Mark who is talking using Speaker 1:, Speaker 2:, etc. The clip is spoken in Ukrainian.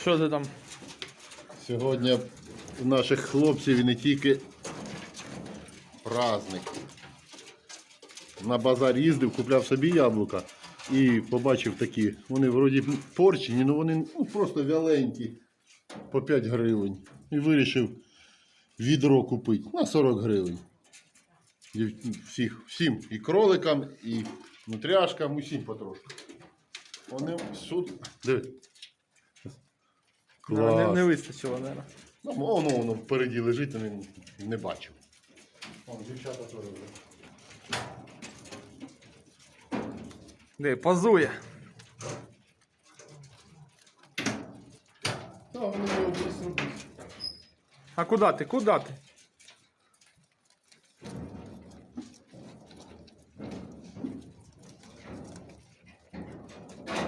Speaker 1: Що ти там?
Speaker 2: Сьогодні у наших хлопців і не тільки праздник. На базар їздив, купляв собі яблука і побачив такі. Вони вроді порчені, але вони ну, просто вяленькі по 5 гривень. І вирішив відро купити на 40 гривень. Дів- Всіх, всім, і кроликам, і нутряшкам, усім потрошку. Вони суд. Диви.
Speaker 1: Не, не, не вистачило, мабуть.
Speaker 2: Ну, воно, воно впереді лежить, а він не бачив. Вон, дівчата теж вже.
Speaker 1: Де, позує.
Speaker 2: Та воно його десь робити.
Speaker 1: А куди ти? Куди ти?